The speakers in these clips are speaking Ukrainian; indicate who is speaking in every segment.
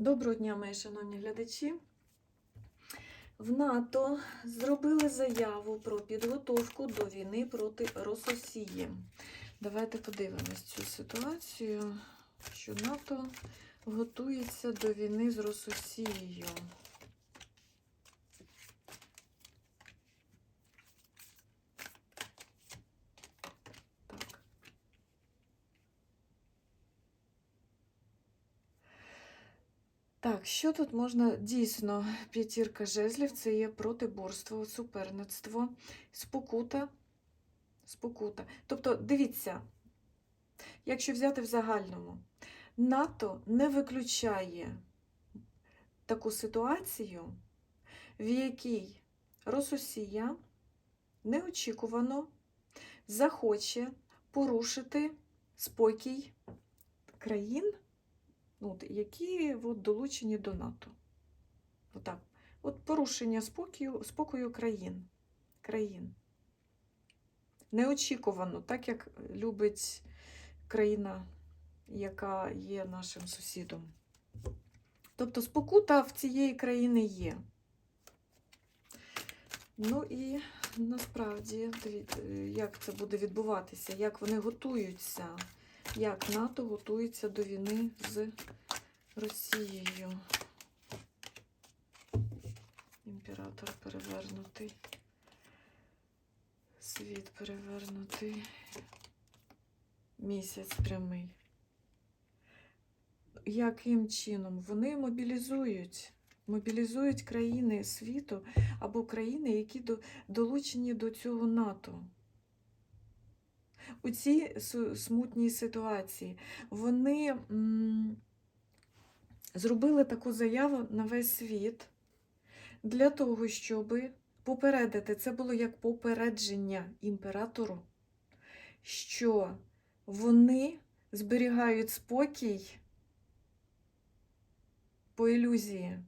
Speaker 1: Доброго дня, мої шановні глядачі. В НАТО зробили заяву про підготовку до війни проти Росії. Давайте подивимось цю ситуацію, що НАТО готується до війни з Рососією. Так, що тут можна дійсно п'ятірка жезлів це є протиборство, суперництво, спокута. Спокута. Тобто, дивіться, якщо взяти в загальному, НАТО не виключає таку ситуацію, в якій Рососія неочікувано захоче порушити спокій країн от, які от, долучені до НАТО. Отак. От порушення спокою, спокою країн. країн. Неочікувано, так як любить країна, яка є нашим сусідом. Тобто спокута в цієї країни є. Ну і насправді, як це буде відбуватися, як вони готуються як НАТО готується до війни з Росією. Імператор перевернутий. Світ перевернутий. Місяць прямий. Яким чином? Вони мобілізують, мобілізують країни світу або країни, які долучені до цього НАТО у цій смутній ситуації. Вони зробили таку заяву на весь світ для того, щоб попередити, це було як попередження імператору, що вони зберігають спокій по ілюзії.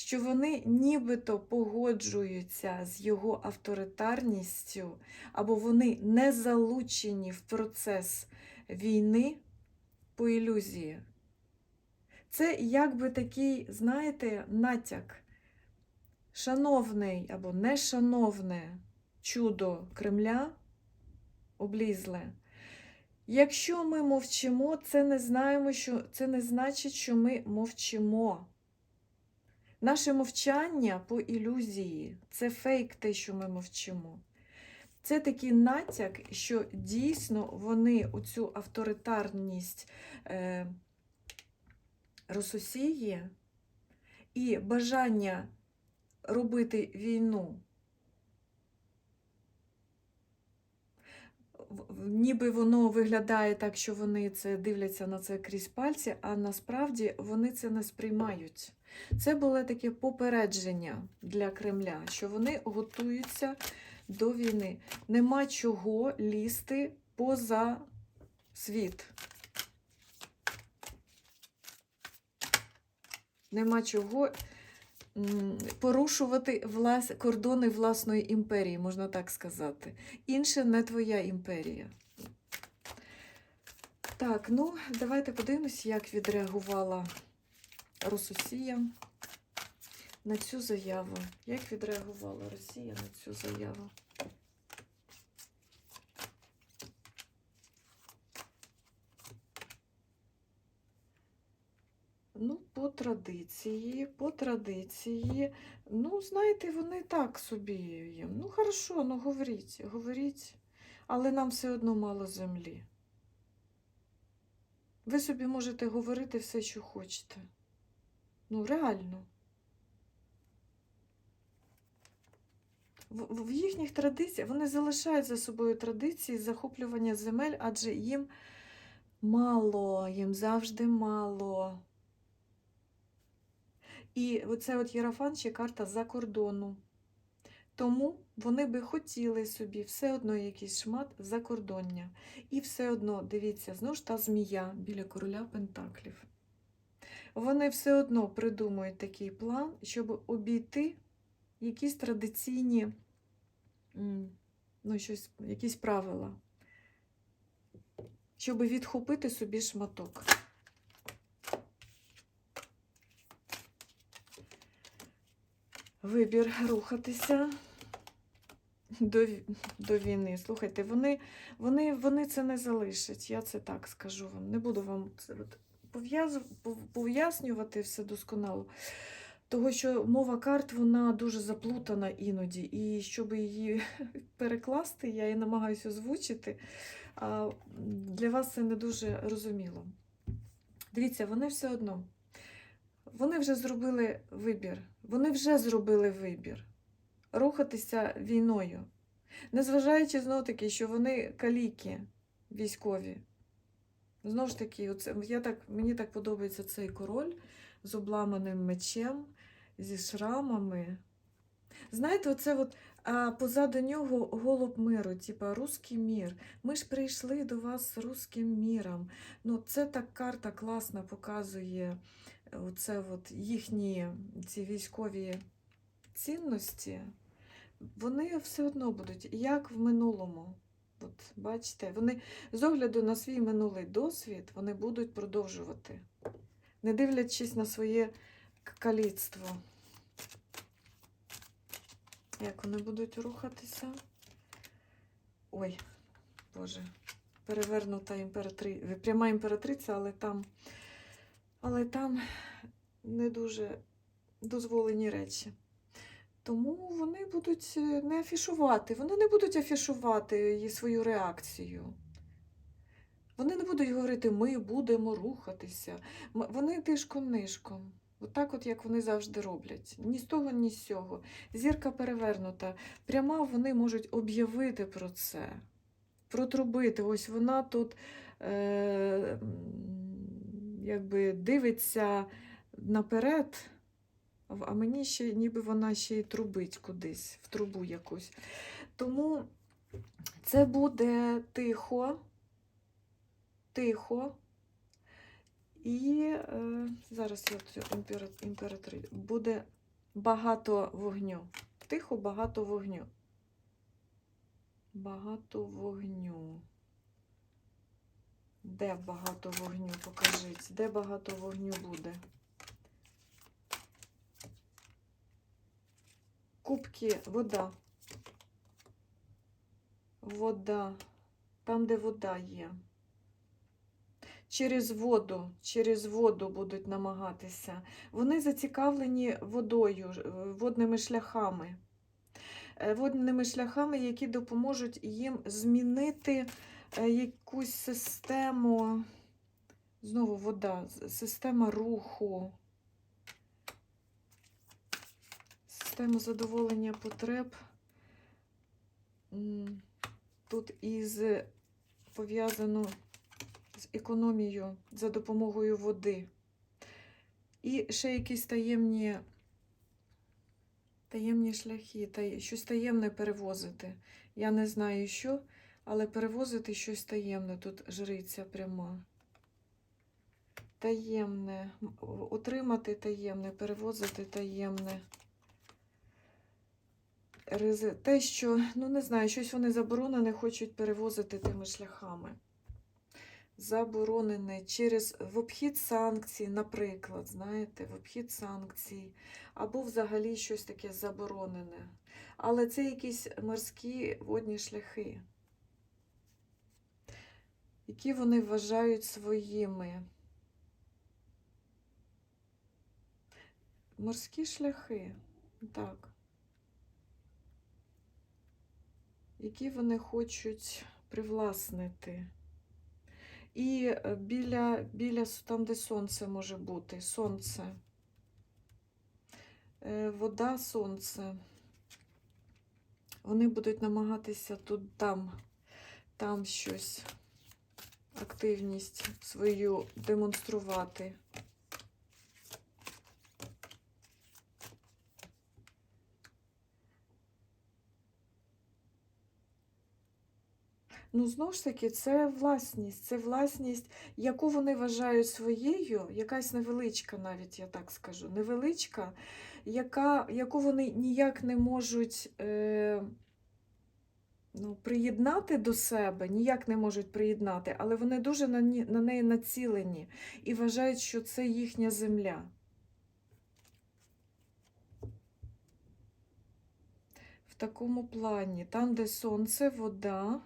Speaker 1: Що вони нібито погоджуються з його авторитарністю, або вони не залучені в процес війни по ілюзії. Це якби такий, знаєте, натяк, шановний або нешановне чудо Кремля облізле. Якщо ми мовчимо, це не знаємо, що це не значить, що ми мовчимо. Наше мовчання по ілюзії це фейк, те, що ми мовчимо. Це такий натяк, що дійсно вони оцю авторитарність е, Рососії і бажання робити війну, ніби воно виглядає так, що вони це дивляться на це крізь пальці, а насправді вони це не сприймають. Це було таке попередження для Кремля, що вони готуються до війни. Нема чого лізти поза світ. Нема чого порушувати влас... кордони власної імперії, можна так сказати. Інше не твоя імперія. Так, ну, давайте подивимось, як відреагувала Росія на цю заяву. Як відреагувала Росія на цю заяву? Ну, по традиції, по традиції, ну, знаєте, вони так собі їм. Ну, хорошо, ну говоріть, говоріть, але нам все одно мало землі. Ви собі можете говорити все, що хочете. Ну, реально. В, їхніх традиціях вони залишають за собою традиції захоплювання земель, адже їм мало, їм завжди мало. І оце от Єрафан ще карта за кордону. Тому вони би хотіли собі все одно якийсь шмат закордоння. І все одно, дивіться, знову ж та змія біля короля Пентаклів. Вони все одно придумують такий план, щоб обійти якісь традиційні, ну, щось, якісь правила, щоб відхопити собі шматок. Вибір рухатися до, до війни. Слухайте, вони, вони, вони це не залишать. Я це так скажу вам. Не буду вам це пояснювати все досконало. Того, що мова карт вона дуже заплутана іноді, і щоб її перекласти, я її намагаюся озвучити. А для вас це не дуже розуміло. Дивіться, вони все одно. Вони вже зробили вибір. Вони вже зробили вибір рухатися війною. Незважаючи знову таки, що вони каліки військові. Знову ж таки, оце, я так, мені так подобається цей король з обламаним мечем, зі шрамами. Знаєте, оце от, а позаду нього голуб миру, типа руський мір. Ми ж прийшли до вас з руським міром. Ну, це так карта класно показує е, оце от їхні ці військові цінності. Вони все одно будуть, як в минулому. От, бачите, вони з огляду на свій минулий досвід вони будуть продовжувати, не дивлячись на своє каліцтво. Як вони будуть рухатися? Ой, Боже, перевернута імператриця, пряма імператриця, але там, але там не дуже дозволені речі. Тому вони будуть е, не афішувати, вони не будуть афішувати її свою реакцію. Вони не будуть говорити, ми будемо рухатися. Вони тишком-нишком. Отак, от як вони завжди роблять. Ні з того, ні з сього. Зірка перевернута. Пряма вони можуть об'явити про це, протрубити. Ось вона тут е, якби дивиться наперед. А мені ще ніби вона ще й трубить кудись, в трубу якусь. Тому це буде тихо, тихо. І е, зараз я цю імпера- Буде багато вогню. Тихо, багато вогню. Багато вогню. Де багато вогню? Покажіть, де багато вогню буде? Кубки, вода. Вода. Там, де вода є. Через воду, через воду будуть намагатися. Вони зацікавлені водою, е, водними шляхами. Е, Водними шляхами, які допоможуть їм змінити е, якусь систему. Знову вода, система руху. Систему задоволення потреб. Тут із пов'язано з економією за допомогою води. І ще якісь таємні, таємні шляхи, та, щось таємне перевозити. Я не знаю що, але перевозити щось таємне. Тут жриця пряма. Таємне. Отримати таємне, перевозити таємне. Те, що, ну не знаю, щось вони заборонене хочуть перевозити тими шляхами. Заборонене через в обхід санкцій, наприклад, знаєте, в обхід санкцій, або взагалі щось таке заборонене. Але це якісь морські водні шляхи, які вони вважають своїми. Морські шляхи, так. які вони хочуть привласнити. І е, біля, біля там, де сонце може бути, сонце, Е, вода, сонце. Вони будуть намагатися тут там, там щось, активність свою демонструвати. Ну, знову ж таки, це власність, це власність, яку вони вважають своєю, якась невеличка, навіть я так скажу, невеличка, яка, яку вони ніяк не можуть е, ну, приєднати до себе, ніяк не можуть приєднати, але вони дуже на, на неї націлені і вважають, що це їхня земля. В такому плані. Там, де сонце, вода.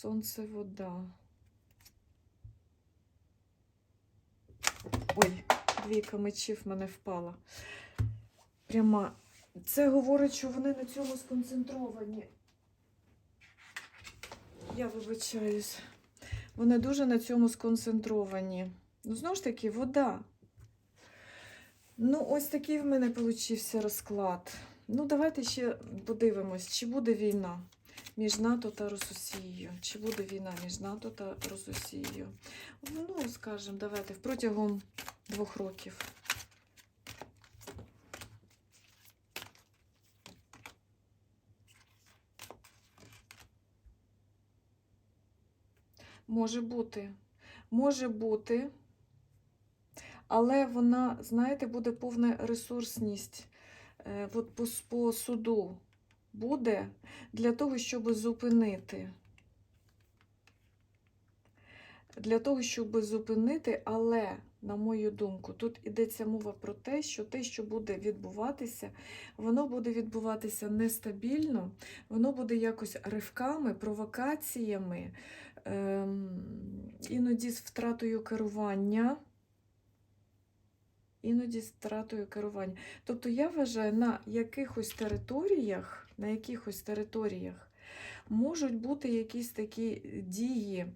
Speaker 1: Сонце, вода. Ой, двійка мечів в мене впала. Пряма. Це говорить, що вони на цьому сконцентровані. Я вибачаюсь. Вони дуже на цьому сконцентровані. Ну, знову ж таки, вода. Ну, ось такий в мене получився розклад. Ну, давайте ще подивимось, чи буде війна між НАТО та Росією. Чи буде війна між НАТО та Росією? Ну, скажімо, давайте протягом двох років. Може бути. Може бути. Але вона, знаєте, буде повна ресурсність е, от по, по суду буде для того, щоб зупинити. Для того, щоб зупинити, але, на мою думку, тут йдеться мова про те, що те, що буде відбуватися, воно буде відбуватися нестабільно, воно буде якось ривками, провокаціями, ем, іноді з втратою керування іноді з втратою керування. Тобто я вважаю, на якихось територіях, на якихось територіях можуть бути якісь такі дії.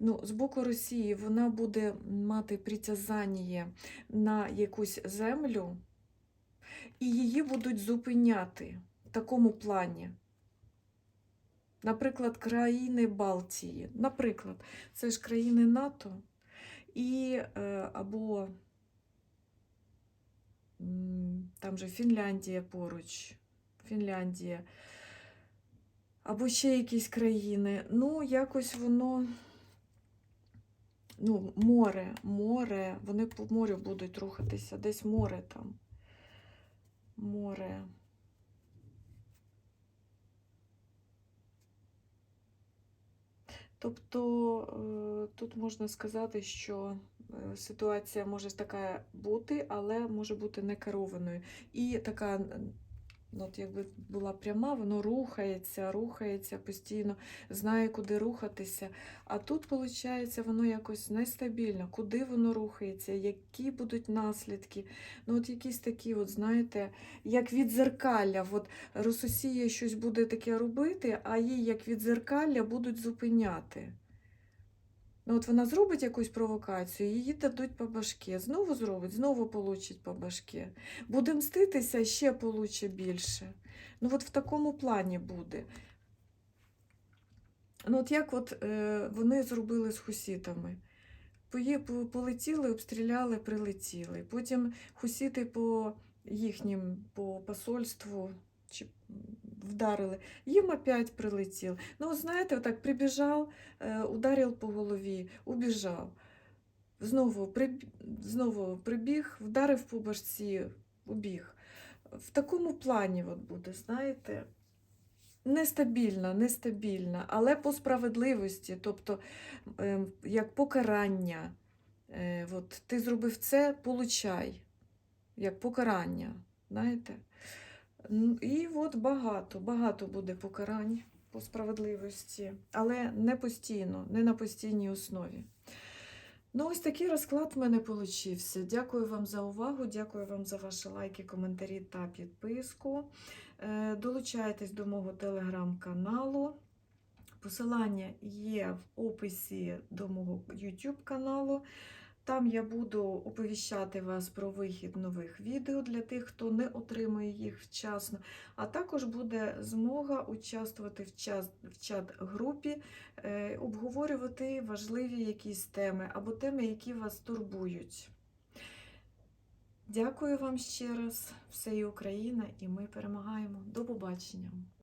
Speaker 1: Ну, з боку Росії вона буде мати притязання на якусь землю, і її будуть зупиняти в такому плані. Наприклад, країни Балтії. Наприклад, це ж країни НАТО і е, або Там же Фінляндія поруч, Фінляндія. Або ще якісь країни. Ну, якось воно. Ну, море, море, вони по морю будуть рухатися, десь море там. Море. Тобто е, тут можна сказати, що е, ситуація може така бути, але може бути не керованою. І така, от якби була пряма, воно рухається, рухається постійно, знає, куди рухатися. А тут, виходить, воно якось нестабільно, куди воно рухається, які будуть наслідки. Ну, от якісь такі, от, знаєте, як від зеркалля. От Рососія щось буде таке робити, а їй, як від зеркалля, будуть зупиняти. Ну, от вона зробить якусь провокацію, її дадуть по башки. Знову зробить, знову получить по башки. Буде мститися, ще получить більше. Ну, от в такому плані буде. Ну, от як от, е, вони зробили з хусітами. Полетіли, обстріляли, прилетіли. Потім хусіти по їхнім по посольству чи вдарили, їм опять прилетів. Ну, знаєте, отак прибіжав, е, ударив по голові, убіжав. Знову, приб... Знову прибіг, вдарив по башці, убіг. В такому плані от буде, знаєте, нестабільна, нестабільна, але по справедливості, тобто е, як покарання. Е, от, ти зробив це, получай, як покарання. знаєте. І от багато, багато буде покарань по справедливості, але не постійно, не на постійній основі. Ну, ось такий розклад в мене получився. Дякую вам за увагу, дякую вам за ваші лайки, коментарі та підписку. Е, Долучайтесь до мого телеграм-каналу. Посилання є в описі до мого YouTube каналу. Там я буду оповіщати вас про вихід нових відео для тих, хто не отримує їх вчасно. А також буде змога участвувати в, чат-групі, е, обговорювати важливі якісь теми або теми, які вас турбують. Дякую вам ще раз. Все і Україна, і ми перемагаємо. До побачення!